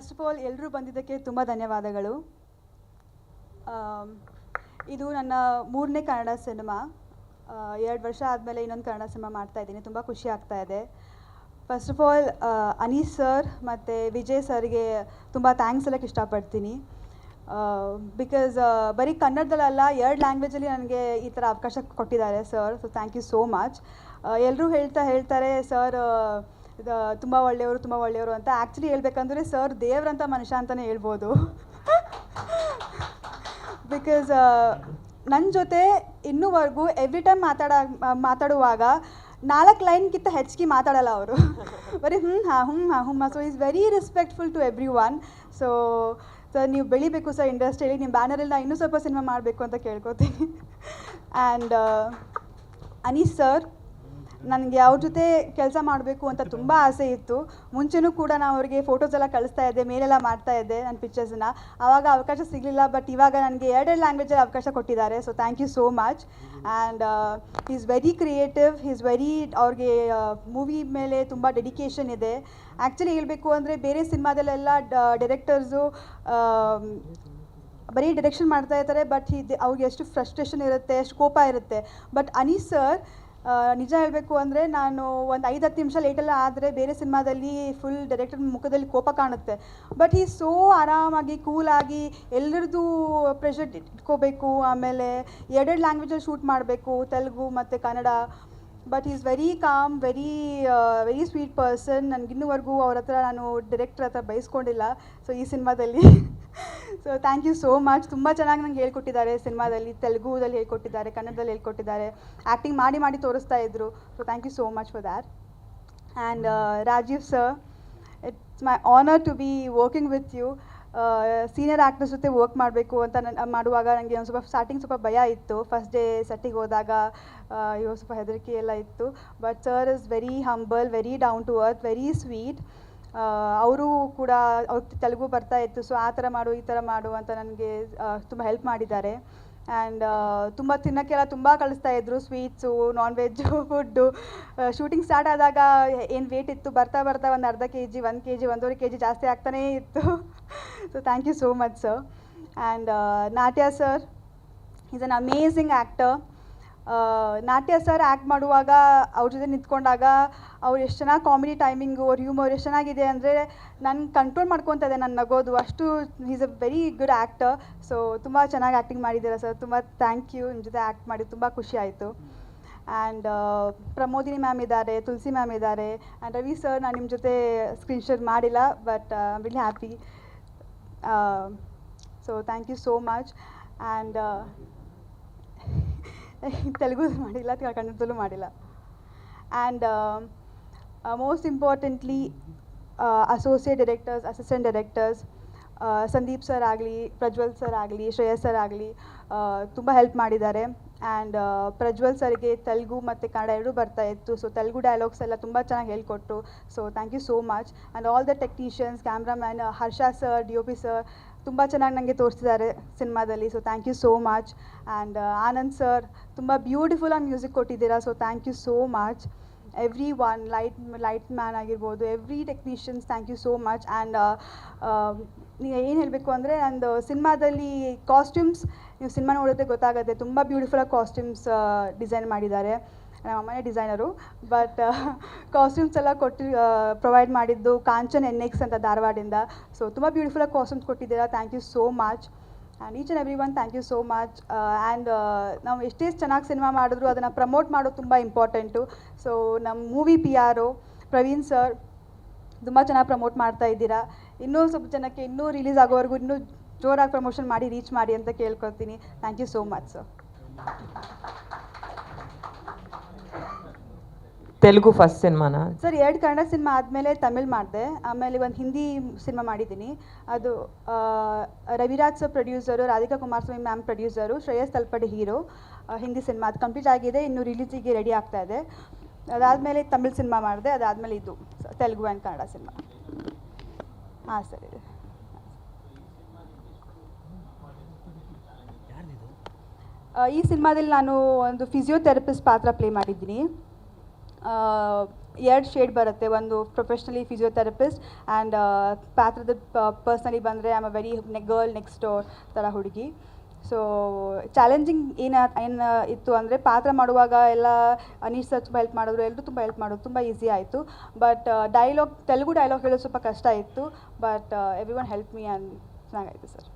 First of all ಎಲ್ಲರೂ ಬಂದಿದ್ದಕ್ಕೆ ತುಂಬ ಧನ್ಯವಾದಗಳು. ಇದು ನನ್ನ ಮೂರನೇ ಕನ್ನಡ ಸಿನಿಮಾ. ಎರಡು ವರ್ಷ ಆದಮೇಲೆ ಇನ್ನೊಂದು ಕನ್ನಡ ಸಿನಿಮಾ ಮಾಡ್ತಾ ಇದ್ದೀನಿ. ತುಂಬ ಖುಷಿ ಆಗ್ತಾ ಇದೆ. First of all Anees sir ಮತ್ತು ವಿಜಯ್ ಸರ್ಗೆ ತುಂಬ ಥ್ಯಾಂಕ್ಸ್ ಹೇಳಕ್ಕೆ ಇಷ್ಟಪಡ್ತೀನಿ. ಬಿಕಾಸ್ ಬರೀ ಕನ್ನಡದಲ್ಲ ಎರಡು ಲ್ಯಾಂಗ್ವೇಜಲ್ಲಿ ನನಗೆ ಈ ಥರ ಅವಕಾಶ ಕೊಟ್ಟಿದ್ದಾರೆ sir so thank you so much ಎಲ್ಲರೂ ಹೇಳ್ತಾ ಹೇಳ್ತಾರೆ ಸರ್ ತುಂಬ ಒಳ್ಳೆಯವರು ತುಂಬ ಒಳ್ಳೆಯವರು ಅಂತ ಆ್ಯಕ್ಚುಲಿ ಹೇಳ್ಬೇಕಂದ್ರೆ ಸರ್ ದೇವ್ರಂಥ ಮನುಷ್ಯ ಅಂತಲೇ ಹೇಳ್ಬೋದು. ಬಿಕಾಸ್ ನನ್ನ ಜೊತೆ ಇನ್ನೂವರೆಗೂ ಎವ್ರಿ ಟೈಮ್ ಮಾತಾಡ, ಮಾತಾಡುವಾಗ ನಾಲ್ಕು ಲೈನ್ಗಿಂತ ಹೆಚ್ಚಿಗೆ ಮಾತಾಡಲ್ಲ ಅವರು. ಬರೀ ಹ್ಞೂ ಹಾಂ ಹ್ಞೂ ಹಾಂ ಹ್ಞೂ so is very respectful to everyone so sir ನೀವು ಬೆಳಿಬೇಕು ಸರ್ ಇಂಡಸ್ಟ್ರಿಯಲ್ಲಿ ನಿಮ್ಮ ಬ್ಯಾನರಲ್ಲಿ ನಾನು ಇನ್ನೂ ಸ್ವಲ್ಪ ಸಿನಿಮಾ ಮಾಡಬೇಕು ಅಂತ ಕೇಳ್ಕೊತೀನಿ. ಆ್ಯಂಡ್ ಅನೀಸ್ ಸರ್ ನನಗೆ ಅವ್ರ ಜೊತೆ ಕೆಲಸ ಮಾಡಬೇಕು ಅಂತ ತುಂಬ ಆಸೆ ಇತ್ತು. ಮುಂಚೆನೂ ಕೂಡ ನಾನು ಅವರಿಗೆ ಫೋಟೋಸ್ ಎಲ್ಲ ಕಳಿಸ್ತಾ ಇದ್ದೆ ಮೇಲೆಲ್ಲ ಮಾಡ್ತಾ ಇದ್ದೆ ನನ್ನ ಪಿಕ್ಚರ್ಸನ್ನ ಆವಾಗ ಅವಕಾಶ ಸಿಗಲಿಲ್ಲ ಬಟ್ ಇವಾಗ ನನಗೆ ಎರಡೆರಡು ಲ್ಯಾಂಗ್ವೇಜಲ್ಲಿ ಅವಕಾಶ ಕೊಟ್ಟಿದ್ದಾರೆ so thank you so much and is very creative is very ಅವ್ರಿಗೆ ಮೂವಿ ಮೇಲೆ ತುಂಬ ಡೆಡಿಕೇಶನ್ ಇದೆ. ಆ್ಯಕ್ಚುಲಿ ಹೇಳಬೇಕು ಅಂದರೆ ಬೇರೆ ಸಿನಿಮಾದಲ್ಲೆಲ್ಲ ಡೈರೆಕ್ಟರ್ಸು ಬರೀ ಡೈರೆಕ್ಷನ್ ಮಾಡ್ತಾ ಇರ್ತಾರೆ ಬಟ್ ಇದು ಅವ್ರಿಗೆ ಎಷ್ಟು ಫ್ರಸ್ಟ್ರೇಷನ್ ಇರುತ್ತೆ ಎಷ್ಟು ಕೋಪ ಇರುತ್ತೆ. ಬಟ್ ಅನೀಸ್ ಸರ್ ನಿಜ ಹೇಳಬೇಕು ಅಂದರೆ ನಾನು ಒಂದು ಐದು ಹತ್ತು ನಿಮಿಷ ಲೇಟೆಲ್ಲ ಆದರೆ ಬೇರೆ ಸಿನಿಮಾದಲ್ಲಿ ಫುಲ್ ಡೈರೆಕ್ಟರ್ ಮುಖದಲ್ಲಿ ಕೋಪ ಕಾಣುತ್ತೆ. ಬಟ್ ಈ ಸೋ ಆರಾಮಾಗಿ ಕೂಲಾಗಿ ಎಲ್ಲರದ್ದು ಪ್ರೆಷರ್ ಇಟ್ಕೋಬೇಕು, ಆಮೇಲೆ ಎರಡೆರಡು ಲ್ಯಾಂಗ್ವೇಜಲ್ಲಿ ಶೂಟ್ ಮಾಡಬೇಕು, ತೆಲುಗು ಮತ್ತು Kannada. But is very calm very very sweet person ನನಗಿನ್ನೂವರೆಗೂ ಅವ್ರ ಹತ್ರ ನಾನು ಡೈರೆಕ್ಟರ್ ಹತ್ರ ಬಯಸ್ಕೊಂಡಿಲ್ಲ. ಸೊ ಈ ಸಿನಿಮಾದಲ್ಲಿ so thank you so much ತುಂಬ ಚೆನ್ನಾಗಿ ನಂಗೆ ಹೇಳ್ಕೊಟ್ಟಿದ್ದಾರೆ ಸಿನಿಮಾದಲ್ಲಿ. ತೆಲುಗುದಲ್ಲಿ ಹೇಳ್ಕೊಟ್ಟಿದ್ದಾರೆ, ಕನ್ನಡದಲ್ಲಿ ಹೇಳ್ಕೊಟ್ಟಿದ್ದಾರೆ. ಆ್ಯಕ್ಟಿಂಗ್ ಮಾಡಿ ಮಾಡಿ ತೋರಿಸ್ತಾ ಇದ್ರು. So thank you so much for that and Rajiv sir it's my honour to be working with you senior actors ಜೊತೆ ವರ್ಕ್ ಮಾಡಬೇಕು ಅಂತ ನನ್ನ ಮಾಡುವಾಗ ನನಗೆ ಒಂದು ಸ್ವಲ್ಪ ಸ್ಟಾರ್ಟಿಂಗ್ ಸ್ವಲ್ಪ ಭಯ ಇತ್ತು. ಫಸ್ಟ್ ಡೇ ಸೆಟ್ಟಿಗೆ ಹೋದಾಗ ಇವಾಗ ಸ್ವಲ್ಪ ಹೆದರಿಕೆ ಎಲ್ಲ ಇತ್ತು. But sir is very humble very down to earth very sweet ಅವರು ಕೂಡ ಅವ್ರ ತೆಲುಗು ಬರ್ತಾ ಇತ್ತು ಸೊ ಆ ಥರ ಮಾಡು, ಈ ಥರ ಮಾಡು ಅಂತ ನನಗೆ ತುಂಬ ಹೆಲ್ಪ್ ಮಾಡಿದ್ದಾರೆ. ಆ್ಯಂಡ್ ತುಂಬ ತಿನ್ನೋಕ್ಕೆಲ್ಲ ತುಂಬ ಕಳಿಸ್ತಾ ಇದ್ರು sweets non veg food shooting start ಆದಾಗ ಏನು ವೇಟ್ ಇತ್ತು, ಬರ್ತಾ ಬರ್ತಾ ಒಂದು ಅರ್ಧ ಕೆ ಜಿ ಒಂದು ಕೆ ಜಿ ಒಂದೂವರೆ ಕೆ ಜಿ ಜಾಸ್ತಿ ಆಗ್ತಾನೇ ಇತ್ತು. So thank you so much sir and Natya sir is an amazing actor Natya sir act ಮಾಡುವಾಗ ಅವ್ರ ಜೊತೆ ನಿಂತ್ಕೊಂಡಾಗ ಅವ್ರು ಎಷ್ಟು ಚೆನ್ನಾಗಿ ಕಾಮಿಡಿ ಟೈಮಿಂಗು, ಅವ್ರ ಹ್ಯೂಮರ್ ಎಷ್ಟು ಚೆನ್ನಾಗಿದೆ ಅಂದರೆ ನಾನು ಕಂಟ್ರೋಲ್ ಮಾಡ್ಕೊತಾ ಇದೆ ನನ್ನ ನಗೋದು. ಅಷ್ಟು is a very good actor so ತುಂಬ ಚೆನ್ನಾಗಿ ಆ್ಯಕ್ಟಿಂಗ್ ಮಾಡಿದ್ದೀರಾ ಸರ್. ತುಂಬ ಥ್ಯಾಂಕ್ ಯು ನಿಮ್ಮ ಜೊತೆ ಆ್ಯಕ್ಟ್ ಮಾಡಿ ತುಂಬ ಖುಷಿ ಆಯಿತು. ಆ್ಯಂಡ್ ಪ್ರಮೋದಿನಿ ಮ್ಯಾಮ್ ಇದ್ದಾರೆ ತುಳಸಿ ಮ್ಯಾಮ್ ಇದ್ದಾರೆ. ಆ್ಯಂಡ್ ರವಿ ಸರ್ ನಾನು ನಿಮ್ಮ ಜೊತೆ ಸ್ಕ್ರೀನ್ ಶೇರ್ ಮಾಡಿಲ್ಲ but will happy so thank you so much and Telugu ಮಾಡಿಲ್ಲ ಅಥವಾ ಕನ್ನಡದಲ್ಲೂ ಮಾಡಿಲ್ಲ. And most importantly associate directors assistant directors Sandeep sir ಆಗಲಿ, ಪ್ರಜ್ವಲ್ ಸರ್ ಆಗಲಿ, ಶ್ರೇಯಸ್ ಸರ್ ಆಗಲಿ ತುಂಬ ಹೆಲ್ಪ್ ಮಾಡಿದ್ದಾರೆ. ಆ್ಯಂಡ್ ಪ್ರಜ್ವಲ್ ಸರ್ಗೆ ತೆಲುಗು ಮತ್ತು ಕನ್ನಡ ಎರಡೂ ಬರ್ತಾ ಇತ್ತು. ಸೊ ತೆಲುಗು ಡೈಲಾಗ್ಸ್ ಎಲ್ಲ ತುಂಬ ಚೆನ್ನಾಗಿ ಹೇಳ್ಕೊಟ್ರು. So thank you so much and all the technicians cameraman Harsha sir D O P sir ತುಂಬ ಚೆನ್ನಾಗಿ ನನಗೆ ತೋರಿಸಿದ್ದಾರೆ ಸಿನಿಮಾದಲ್ಲಿ. So thank you so much and Anand sir ತುಂಬ ಬ್ಯೂಟಿಫುಲ್ಲಾಗಿ ಮ್ಯೂಸಿಕ್ ಕೊಟ್ಟಿದ್ದೀರಾ. So thank you so much everyone light light man ಆಗಿರ್ಬೋದು every technicians thank you so much and ಏನು ಹೇಳಬೇಕು ಅಂದರೆ, ನಂದು ಸಿನಿಮಾದಲ್ಲಿ ಕಾಸ್ಟ್ಯೂಮ್ಸ್ ನೀವು ಸಿನಿಮಾ ನೋಡಿದ್ರೆ ಗೊತ್ತಾಗುತ್ತೆ. ತುಂಬ ಬ್ಯೂಟಿಫುಲ್ಲಾಗಿ ಕಾಸ್ಟ್ಯೂಮ್ಸ್ ಡಿಸೈನ್ ಮಾಡಿದ್ದಾರೆ. ನಮ್ಮ ಅಮ್ಮನೇ ಡಿಸೈನರು ಬಟ್ ಕಾಸ್ಟ್ಯೂಮ್ಸ್ ಎಲ್ಲ ಕೊಟ್ಟು ಪ್ರೊವೈಡ್ ಮಾಡಿದ್ದು ಕಾಂಚನ್ ಎನ್ ಎಕ್ಸ್ ಅಂತ ಧಾರವಾಡಿಂದ ಸೊ ತುಂಬ ಬ್ಯೂಟಿಫುಲ್ಲಾಗಿ ಕಾಸ್ಟ್ಯೂಮ್ಸ್ ಕೊಟ್ಟಿದ್ದೀರಾ. Thank you so much and each and every one thank you so much and ನಾವು ಎಷ್ಟೇ ಚೆನ್ನಾಗಿ ಸಿನಿಮಾ ಮಾಡಿದ್ರು ಅದನ್ನು ಪ್ರಮೋಟ್ ಮಾಡೋದು ತುಂಬ ಇಂಪಾರ್ಟೆಂಟು ಸೊ ನಮ್ಮ movie P R Praveen sir ತುಂಬ ಚೆನ್ನಾಗಿ ಪ್ರಮೋಟ್ ಮಾಡ್ತಾ ಇದ್ದೀರಾ. ಇನ್ನೂ ಸ್ವಲ್ಪ ಜನಕ್ಕೆ ಇನ್ನೂ ರಿಲೀಸ್ ಆಗೋವರೆಗೂ ಇನ್ನೂ ಜೋರಾಗಿ ಪ್ರಮೋಷನ್ ಮಾಡಿ ರೀಚ್ ಮಾಡಿ ಅಂತ ಕೇಳ್ಕೊತೀನಿ thank you so much sir Telugu first ಸಿನಿಮಾನಾ. Sir, ಎರಡು ಕನ್ನಡ ಸಿನಿಮಾ ಆದಮೇಲೆ ತಮಿಳ್ ಮಾಡಿದೆ. ಆಮೇಲೆ ಒಂದು ಹಿಂದಿ ಸಿನಿಮಾ ಮಾಡಿದ್ದೀನಿ. ಅದು Raviraj sir producer Radhika Kumaraswamy ma'am producer Shreyas Talpade hero Hindi cinema. ಅದು ಕಂಪ್ಲೀಟ್ ಆಗಿದೆ. ಇನ್ನು ರಿಲೀಸಿಗೆ ರೆಡಿ ಆಗ್ತಾ ಇದೆ. ಅದಾದಮೇಲೆ ತಮಿಳ್ ಸಿನಿಮಾ ಮಾಡಿದೆ. ಅದಾದಮೇಲೆ ಇದು, ತೆಲುಗು ಆ್ಯಂಡ್ ಕನ್ನಡ ಸಿನಿಮಾ. ಹಾಂ, ಸರ್. ಇದೆ ಈ ಸಿನಿಮಾದಲ್ಲಿ ನಾನು ಒಂದು ಫಿಸಿಯೋಥೆರಪಿಸ್ಟ್ ಪಾತ್ರ ಪ್ಲೇ ಮಾಡಿದ್ದೀನಿ. ಎರಡು ಶೇಡ್ ಬರುತ್ತೆ. ಒಂದು ಪ್ರೊಫೆಷ್ನಲಿ ಫಿಸಿಯೋಥೆರಪಿಸ್ಟ್ ಆ್ಯಂಡ್ ಪಾತ್ರದ ಪರ್ಸ್ನಲಿ ಬಂದರೆ am a very girl next ಥರ ಹುಡುಗಿ. ಸೊ ಚಾಲೆಂಜಿಂಗ್ ಏನು ಏನು ಇತ್ತು ಅಂದರೆ ಪಾತ್ರ ಮಾಡುವಾಗ ಎಲ್ಲ ಅನೀಶ್ ಸರ್ ತುಂಬ ಹೆಲ್ಪ್ ಮಾಡಿದ್ರು ಎಲ್ಲರೂ ತುಂಬ ಹೆಲ್ಪ್ ಮಾಡೋದು ತುಂಬ ಈಸಿ ಆಯಿತು. ಬಟ್ ಡೈಲಾಗ್ ತೆಲುಗು ಡೈಲಾಗ್ ಹೇಳೋದು ಸ್ವಲ್ಪ ಕಷ್ಟ ಇತ್ತು. But everyone help me and ಚೆನ್ನಾಗಾಯಿತು sir